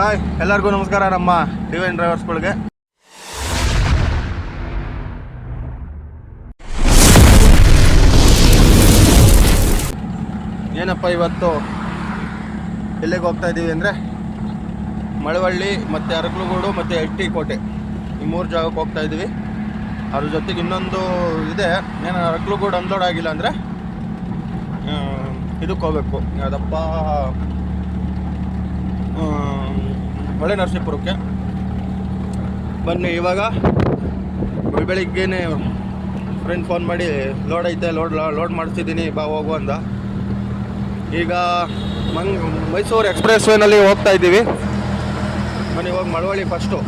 Hi, ಎಲ್ಲರಿಗೂ ನಮಸ್ಕಾರ ನಮ್ಮ ಡಿವೈನ್ ಡ್ರೈವರ್ಸ್ಗಳಿಗೆ ಏನಪ್ಪ ಇವತ್ತು ಎಲ್ಲಿಗೆ ಹೋಗ್ತಾ ಇದ್ದೀವಿ ಅಂದರೆ ಮಳವಳ್ಳಿ ಮತ್ತು ಅರಕಲಗೂಡು ಮತ್ತು ಎಟ್ಟಿ ಕೋಟೆ. ಈ ಮೂರು ಜಾಗಕ್ಕೆ ಹೋಗ್ತಾ ಇದ್ದೀವಿ ಅದ್ರ ಜೊತೆಗೆ ಇನ್ನೊಂದು ಇದೆ, ಏನು ಅರಕಲಗೂಡು ಅನ್ಲೋಡ್ ಆಗಿಲ್ಲ ಅಂದರೆ ಇದಕ್ಕೆ ಹೋಗ್ಬೇಕು. ಯಾವುದಪ್ಪ ಹೊಳೆ ನರಸೀಪುರಕ್ಕೆ. ಬನ್ನಿ, ಇವಾಗ ಬೆಳ್ ಬೆಳಿಗ್ಗೆನೆ ಫ್ರೆಂಡ್ ಫೋನ್ ಮಾಡಿ ಲೋಡ್ ಐತೆ ಲೋಡ್ ಲೋಡ್ ಮಾಡಿಸ್ತಿದ್ದೀನಿ ಬಾ, ಹೋಗು, ಅಂದ. ಈಗ ಮಂಗ್, ಮೈಸೂರು ಎಕ್ಸ್ಪ್ರೆಸ್ ವೇನಲ್ಲಿ ಹೋಗ್ತಾ ಇದ್ದೀವಿ. ಬನ್ನಿ, ಇವಾಗ ಮಳವಳ್ಳಿ ಫಸ್ಟು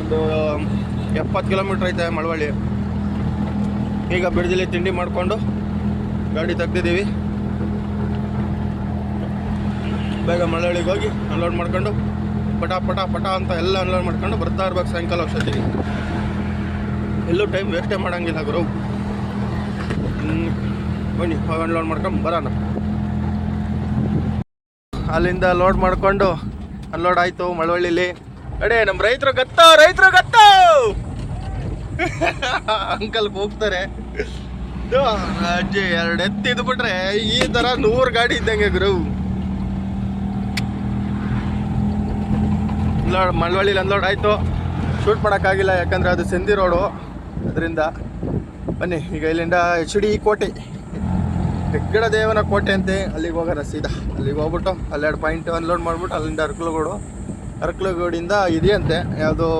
ಒಂದು ಎಪ್ಪತ್ತು ಕಿಲೋಮೀಟ್ರ್ ಐತೆ ಮಳವಳ್ಳಿ. ಈಗ ಬಿಡದಲ್ಲಿ ತಿಂಡಿ ಮಾಡಿಕೊಂಡು ಗಾಡಿ ತೆಗ್ದಿದ್ದೀವಿ. ಬೇಗ ಮಳವಳ್ಳಿಗೆ ಹೋಗಿ ಅನ್ಲೋಡ್ ಮಾಡ್ಕೊಂಡು ಪಟ ಪಟ ಪಟ ಅಂತ ಎಲ್ಲ ಅನ್ಲೋಡ್ ಮಾಡ್ಕೊಂಡು ಬರ್ತಾ ಇರ್ಬೇಕು ಸಾಯಂಕಾಲ ಅಷ್ಟೊತ್ತಿಗೆ. ಎಲ್ಲೂ ಟೈಮ್ ವೇಸ್ಟೇ ಮಾಡೋಂಗಿಲ್ಲ ಗುರು. ಬನ್ನಿ ಅನ್ಲೋಡ್ ಮಾಡ್ಕೊಂಡು ಬರೋಣ. ಅಲ್ಲಿಂದ ಲೋಡ್ ಮಾಡಿಕೊಂಡು ಅನ್ಲೋಡ್ ಆಯಿತು ಮಳವಳ್ಳಿಲಿ. ಅಡೇ ನಮ್ಮ ರೈತರು ಗತ್ತ ರೈತರು ಗತ್ತ! ಅಂಕಲ್ ಹೋಗ್ತಾರೆ. ಅಜ್ಜಿ ಎರಡು ಎತ್ತಿದ್ಬಿಟ್ರೆ ಈ ತರ ನೂರು ಗಾಡಿ ಇದ್ದಂಗೆ ಗುರು. ಅನ್ಲೋಡ್ ಮಳವಳ್ಳಿ ಅನ್ಲೋಡ್ ಆಯಿತು. ಶೂಟ್ ಮಾಡೋಕ್ಕಾಗಿಲ್ಲ, ಯಾಕಂದರೆ ಅದು ಸಿಂಧಿ ರೋಡು ಅದರಿಂದ ಬನ್ನಿ, ಈಗ ಇಲ್ಲಿಂದ ಎಚ್ ಡಿ ಕೋಟೆ. ಹೆಗ್ಗಡ ದೇವನ ಕೋಟೆ ಅಂತೆ, ಅಲ್ಲಿಗೆ ಹೋಗೋಣ ಸೀದಾ. ಅಲ್ಲಿಗೆ ಹೋಗ್ಬಿಟ್ಟು ಅಲ್ಲೆರಡು ಪಾಯಿಂಟ್ ಅನ್ಲೋಡ್ ಮಾಡಿಬಿಟ್ಟು, ಅಲ್ಲಿಂದ ಅರ್ಕಲಗೂಡು. ಅರ್ಕಲಗೂಡಿಂದ ಇದೆಯಂತೆ ಯಾವುದೋ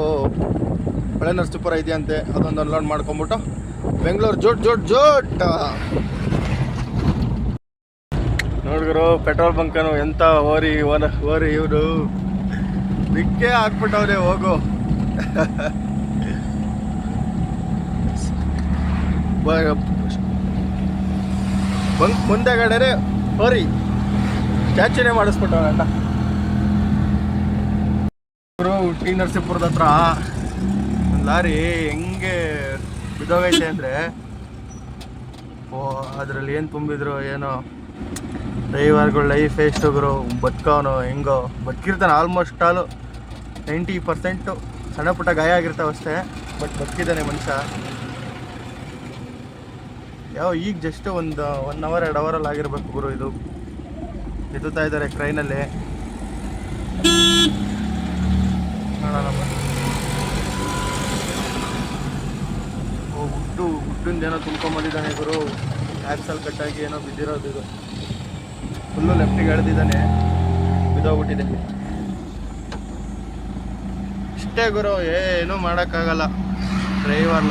ಹೊಳೆ ನರಸೀಪುರ ಇದೆಯಂತೆ ಅದೊಂದು ಅನ್ಲೋಡ್ ಮಾಡ್ಕೊಂಬಿಟ್ಟು ಬೆಂಗಳೂರು ಜೋಟ್ ಜೋಟ್ ಜೋಟ್ ನೋಡಿದ್ರು ಪೆಟ್ರೋಲ್ ಬಂಕನು ಎಂಥ ಓರಿ, ಓನ ಓರಿ ಇವರು. ಬಿಕ್ಕೆ ಹಾಕ್ಬಿಟ್ಟವ್ರೆ, ಹೋಗು. ಬಂಕ್ ಮುಂದೆಗಡೆ ಹೋರಿ. ಸ್ಟ್ಯಾಚ್ಯೂನೇ ಮಾಡಿಸ್ಬಿಟ್ಟವ್ರಣ್ಣ ಟಿ ನರಸೀಪುರದ ಹತ್ರ ಒಂದು ಲಾರಿ ಹೆಂಗೆ ಬಿದ್ದೋಗೈತೆ ಅಂದರೆ, ಓ, ಅದರಲ್ಲಿ ಏನು ತುಂಬಿದ್ರು, ಏನೋ, ಡ್ರೈವರ್ಗಳು ಲೈಫ್ ಎಷ್ಟು ಗುರು ಬದುಕವನು, ಹೆಂಗೋ, ಬದುಕಿರ್ತಾನೆ, ಆಲ್ಮೋಸ್ಟ್ ಆಲು. ನೈಂಟಿ ಪರ್ಸೆಂಟು ಸಣ್ಣ ಪುಟ್ಟ ಗಾಯ ಆಗಿರ್ತಾವಷ್ಟೇ ಬಟ್ ಬದುಕಿದ್ದಾನೆ ಮನುಷ್ಯ. ಯಾವ ಈಗ ಜಸ್ಟ್ ಒಂದು ಒನ್ ಅವರ್ ಎರಡು ಅವರಲ್ಲಿ ಆಗಿರ್ಬೇಕು ಗುರು ಇದು. ಎದುತ್ತಾ ಇದ್ದಾರೆ ಟ್ರೈನಲ್ಲಿ ನೋಡೋಣ ಹುಟ್ಟು ಹುಟ್ಟಿಂದ ಏನೋ ತುಂಬ್ಕೊಂಬಂದಿದ್ದಾನೆ ಗುರು. ಆ್ಯಕ್ಸಲ್ ಕಟ್ಟಾಗಿ ಏನೋ ಬಿದ್ದಿರೋದು ಇದು. ಫುಲ್ಲು ಲೆಫ್ಟಿಗೆ ಎಳೆದಿದ್ದಾನೆ ಬಿದ್ದೋಗ್ಬಿಟ್ಟಿದೆ. ಇಷ್ಟೇ ಗುರು, ಏನೂ ಮಾಡೋಕ್ಕಾಗಲ್ಲ. ಡ್ರೈವರ್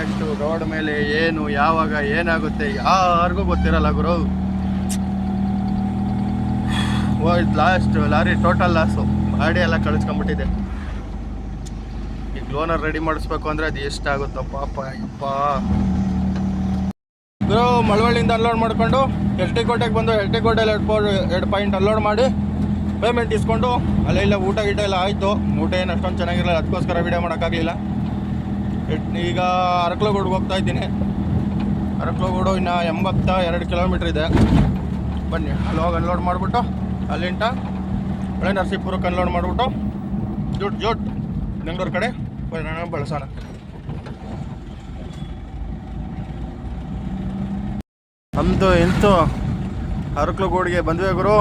ಎಷ್ಟು ರೋಡ್ ಮೇಲೆ ಏನು, ಯಾವಾಗ ಏನಾಗುತ್ತೆ, ಯಾರಿಗೂ ಗೊತ್ತಿರಲ್ಲ ಗುರು. ಲಾಸ್ಟ್ ಲಾರಿ ಟೋಟಲ್ ಲಾಸು ಗಾಡಿ ಎಲ್ಲ ಕಳಿಸ್ಕೊಂಬಿಟ್ಟಿದೆ ಈಗ ಲೋನರ್ ರೆಡಿ ಮಾಡಿಸ್ಬೇಕು ಅಂದರೆ ಅದು ಎಷ್ಟಾಗುತ್ತೋ ಪಾಪ, ಯಪ್ಪ. ಗುರು, ಮಳವಳ್ಳಿಯಿಂದ ಅನ್ಲೋಡ್ ಮಾಡ್ಕೊಂಡು ಎಲ್ ಟಿ ಕೋಟೆಗೆ ಬಂದು ಎಲ್ ಟಿ ಕೋಟೆಯಲ್ಲಿ ಎರಡು ಎರಡು ಪಾಯಿಂಟ್ ಅನ್ಲೋಡ್ ಮಾಡಿ ಪೇಮೆಂಟ್ ಇಸ್ಕೊಂಡು, ಅಲ್ಲೇ ಇಲ್ಲ ಊಟ ಗೀಟ ಎಲ್ಲ ಆಯಿತು. ಊಟ ಏನು ಅಷ್ಟೊಂದು ಚೆನ್ನಾಗಿರಲಿಲ್ಲ, ಅದಕ್ಕೋಸ್ಕರ ವೀಡಿಯೋ ಮಾಡೋಕ್ಕಾಗಲಿಲ್ಲ. ಈಗ ಅರಕಲಗೂಡಿಗೆ ಹೋಗ್ತಾ ಇದ್ದೀನಿ. ಅರಕಲಗೂಡು ಇನ್ನು ಎಂಬತ್ತ ಎರಡು ಕಿಲೋಮೀಟ್ರ್ ಇದೆ. ಬನ್ನಿ, ಅಲ್ಲಿ ಹೋಗಿ ಅನ್ಲೋಡ್ ಮಾಡಿಬಿಟ್ಟು ಅಲ್ಲಿಂಟ ಹಳೆ ನರಸೀಪುರಕ್ಕೆ ಅನ್ಲೋಡ್ ಮಾಡಿಬಿಟ್ಟು, ಜೋಟ್ ಜೋಟ್, ಬೆಂಗ್ಳೂರು ಕಡೆ ಪರಿಣಾಮ ಬಳಸೋಣ. ನಮ್ಮದು ಎಂತು ಅರಕಲಗೂಡಿಗೆ ಬಂದ್ವೇ ಗುರು.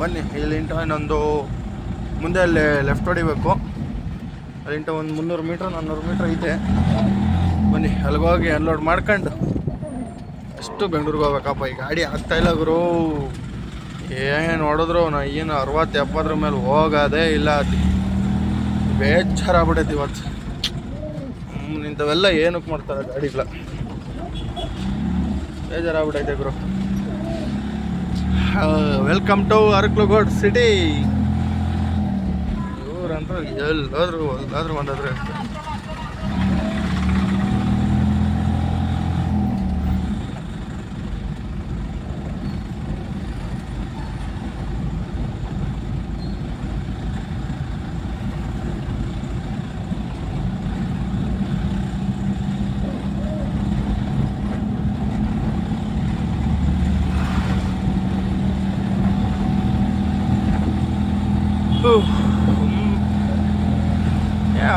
ಬನ್ನಿ ಇಲ್ಲಿಂಟ ಇನ್ನೊಂದು ಮುಂದೆ ಅಲ್ಲಿ ಲೆಫ್ಟ್ ಹೊಡಿಬೇಕು. ಅಲ್ಲಿಂಟ ಒಂದು ಮುನ್ನೂರು ಮೀಟ್ರ್ ನಾನ್ನೂರು ಮೀಟ್ರ್ ಐತೆ ಬನ್ನಿ ಅಲ್ಲಿಗೋಗಿ ಅನ್ಲೋಡ್ ಮಾಡ್ಕೊಂಡು. ಅಷ್ಟು ಬೆಂಗ್ಳೂರಿಗೆ ಹೋಗ್ಬೇಕಪ್ಪ, ಈ ಗಾಡಿ ಆಗ್ತಾ ಇಲ್ಲ ಗುರು. ಏನು ಹೊಡೆದ್ರು ನಾ ಏನು ಅರವತ್ತು ಎಪ್ಪತ್ತರ ಮೇಲೆ ಹೋಗೋದೇ ಇಲ್ಲ. ಬೇಜಾರಾಗ್ಬಿಟ್ಟೈತಿ ಇವತ್ತು. ಇಂಥವೆಲ್ಲ ಏನಕ್ಕೆ ಮಾಡ್ತಾರೆ ಗಾಡಿಗಳ? ಬೇಜಾರಾಗ್ಬಿಟ್ಟೈತೆ ಗುರು. ವೆಲ್ಕಮ್ ಟು ಅರ್ಕ್ಲಗೋಡ್ ಸಿಟಿ ಇವ್ರಂತೂ ಎಲ್ಲಾದ್ರೂ ಒಂದಾದ್ರೂ ಒಂದಾದ್ರೆ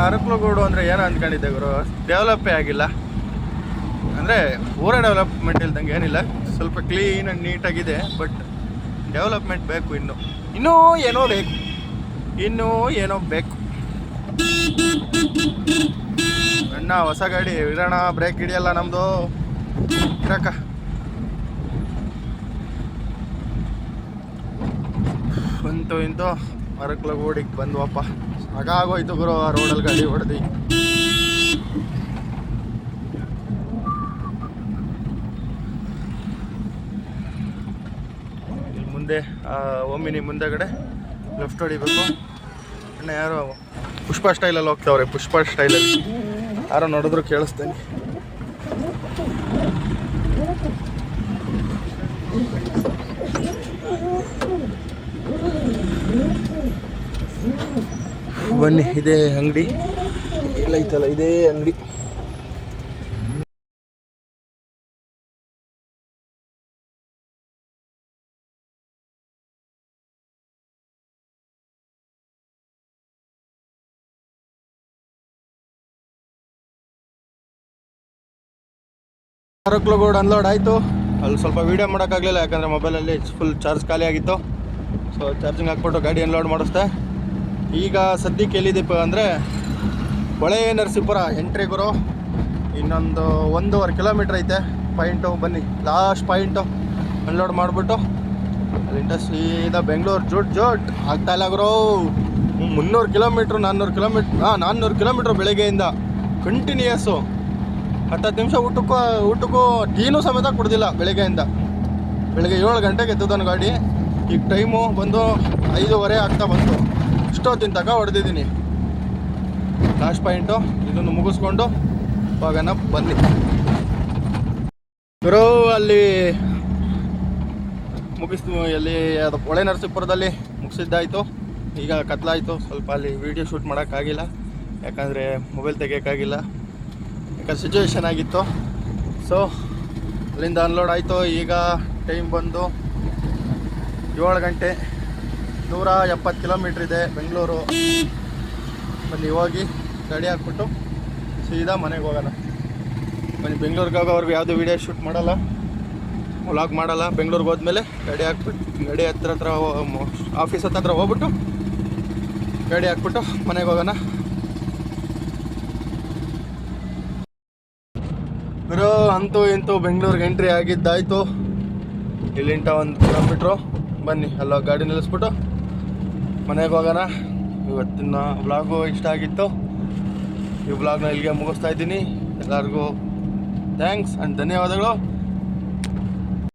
ಅರಕಲಗೂಡು ಅಂದರೆ ಏನು ಅಂದ್ಕೊಂಡಿದ್ದೆ ಗುರು? ಡೆವಲಪ್ಪೇ ಆಗಿಲ್ಲ. ಅಂದರೆ ಊರ ಡೆವಲಪ್ಮೆಂಟ್ ಇಲ್ದಂಗೆ ಏನಿಲ್ಲ. ಸ್ವಲ್ಪ ಕ್ಲೀನ್ ಆ್ಯಂಡ್ ನೀಟಾಗಿದೆ ಬಟ್ ಡೆವಲಪ್ಮೆಂಟ್ ಬೇಕು ಇನ್ನು. ಇನ್ನೂ ಏನೋ ಬೇಕು. ಇನ್ನೂ ಏನೋ ಬೇಕು. ಅಣ್ಣ, ಹೊಸ ಗಾಡಿ ಇಡೋಣ ಬ್ರೇಕ್ ಹಿಡಿಯಲ್ಲ ನಮ್ಮದು ಇರಕ್ಕ. ಬಂತು ಇಂತು ಅರಕಲಗೋಡಿಗೆ ಬಂದ್ವಪ್ಪ. ಸಾಕಾಗೋಯ್ತು ಗುರು, ಆ ರೋಡಲ್ಲಿ ಗಾಡಿ ಹೊಡೆದು. ಮುಂದೆ ಒಮ್ಮಿನಿ ಮುಂದೆಗಡೆ ಲೆಫ್ಟ್ ಹೊಡಿಬೇಕು. ಅಣ್ಣ ಯಾರೋ ಪುಷ್ಪ ಸ್ಟೈಲಲ್ಲಿ ಹೋಗ್ತಾವ್ರೆ, ಪುಷ್ಪ ಸ್ಟೈಲಲ್ಲಿ. ಯಾರೋ ನೋಡಿದ್ರು ಕೇಳಿಸ್ತೇನೆ. ಬನ್ನಿ ಇದೇ ಅಂಗಡಿ. ಎಲ್ಲೈತಲ್ಲ ಇದೇ ಅಂಗಡಿ. ಅರಕ್ಲಗೋಡ್ ಅನ್ಲೋಡ್ ಆಯಿತು. ಅಲ್ಲಿ ಸ್ವಲ್ಪ ವೀಡಿಯೋ ಮಾಡೋಕ್ಕಾಗಲಿಲ್ಲ ಯಾಕಂದರೆ ಮೊಬೈಲಲ್ಲಿ ಫುಲ್ ಚಾರ್ಜ್ ಖಾಲಿ ಆಗಿತ್ತು. ಸೊ ಚಾರ್ಜಿಂಗ್ ಹಾಕ್ಬಿಟ್ಟು ಗಾಡಿ ಅನ್ಲೋಡ್ ಮಾಡಿಸ್ದೆ. ಈಗ ಸದ್ಯಕ್ಕೆ ಎಲ್ಲಿದ್ದೀಪ ಅಂದರೆ ಹೊಳೆ ನರಸೀಪುರ, ಎಂಟ್ರಿ ಗುರು. ಇನ್ನೊಂದು ಒಂದೂವರೆ ಕಿಲೋಮೀಟ್ರ್ ಐತೆ. ಪಾಯಿಂಟು ಬನ್ನಿ. ಲಾಸ್ಟ್ ಪಾಯಿಂಟು ಅನ್ಲೋಡ್ ಮಾಡಿಬಿಟ್ಟು. ಅಲ್ಲಿಂದ ಸೀದಾ ಬೆಂಗಳೂರು, ಜೋಟ್ ಜೋಟ್. ಇಲ್ಲ ಗುರು. ಮುನ್ನೂರು ಕಿಲೋಮೀಟ್ರ್ ನಾನ್ನೂರು ಕಿಲೋಮೀಟ್ರ್ ಹಾಂ, ನಾನ್ನೂರು ಕಿಲೋಮೀಟ್ರ್ ಬೆಳಗ್ಗೆಯಿಂದ ಕಂಟಿನ್ಯೂಯಸ್ಸು ಹತ್ತತ್ತು ನಿಮಿಷ ಊಟಕ್ಕೂ ಊಟಕ್ಕೂ ಟೀನೂ ಸಮೇತ ಕುಡ್ದಿಲ್ಲ ಬೆಳಗ್ಗೆಯಿಂದ. ಬೆಳಗ್ಗೆ ಏಳು ಗಂಟೆಗೆ ಎದ್ದು ಗಾಡಿ. ಈಗ ಟೈಮು ಬಂದು ಐದೂವರೆ ಆಗ್ತಾ ಬಂತು. ಇಷ್ಟೊತ್ತಿನ ತನಕ ಹೊಡೆದಿದ್ದೀನಿ. ಲಾಸ್ಟ್ ಪಾಯಿಂಟು ಇದನ್ನು ಮುಗಿಸ್ಕೊಂಡು ಹೋಗೋಣ ಬನ್ನಿ. ಗುರು, ಅಲ್ಲಿ ಮುಗಿಸ್ತು ಎಲ್ಲಿ ಅದು ಹೊಳೆ ನರಸೀಪುರದಲ್ಲಿ ಮುಗಿಸಿದ್ದಾಯಿತು. ಈಗ ಕತ್ಲಾಯಿತು. ಸ್ವಲ್ಪ ಅಲ್ಲಿ ವೀಡಿಯೋ ಶೂಟ್ ಮಾಡೋಕ್ಕಾಗಿಲ್ಲ. ಯಾಕಂದರೆ ಮೊಬೈಲ್ ತೆಗಿಯೋಕ್ಕಾಗಿಲ್ಲ. ಯಾಕಂದ್ರೆ ಸಿಚುವೇಶನ್ ಆಗಿತ್ತು. ಸೊ ಅಲ್ಲಿಂದ ಅನ್ಲೋಡ್ ಆಯಿತು. ಈಗ ಟೈಮ್ ಬಂದು ಏಳು ಗಂಟೆ. ನೂರ ಎಪ್ಪತ್ತು ಕಿಲೋಮೀಟ್ರ್ ಇದೆ ಬೆಂಗಳೂರು. ಬನ್ನಿ, ಹೋಗಿ ಗಾಡಿ ಹಾಕ್ಬಿಟ್ಟು ಸೀದಾ ಮನೆಗೆ ಹೋಗೋಣ. ಬನ್ನಿ ಬೆಂಗಳೂರಿಗೆ ಹೋಗೋವ್ರಿಗೆ ಯಾವುದೇ ವೀಡಿಯೋ ಶೂಟ್ ಮಾಡಲ್ಲ ವ್ಲಾಗ್ ಮಾಡಲ್ಲ. ಬೆಂಗಳೂರಿಗೆ ಹೋದ್ಮೇಲೆ ರೆಡಿ ಹಾಕ್ಬಿಟ್ಟು, ಗಾಡಿ ಹತ್ರ ಹತ್ರ ಆಫೀಸ್ ಹತ್ರ ಹೋಗ್ಬಿಟ್ಟು ಗಾಡಿ ಹಾಕ್ಬಿಟ್ಟು ಮನೆಗೆ ಹೋಗೋಣ. ಗುರು, ಅಂತೂ ಇಂತೂ ಬೆಂಗಳೂರಿಗೆ ಎಂಟ್ರಿ ಆಗಿದ್ದಾಯಿತು. ಇಲ್ಲಿಂಟ ಒಂದು ಕಿಲೋಮೀಟ್ರು ಬನ್ನಿ ಅಲ್ಲ ಗಾಡಿ ನಿಲ್ಲಿಸ್ಬಿಟ್ಟು ಮನೆಗೆ ಹೋಗೋಣ. ಇವತ್ತಿನ ವ್ಲಾಗು ಇಷ್ಟ ಆಗಿತ್ತು. ಈ ವ್ಲಾಗ್ನ ಇಲ್ಲಿಗೆ ಮುಗಿಸ್ತಾ ಇದ್ದೀನಿ. ಎಲ್ಲರಿಗೂ ಥ್ಯಾಂಕ್ಸ್ ಆ್ಯಂಡ್ ಧನ್ಯವಾದಗಳು.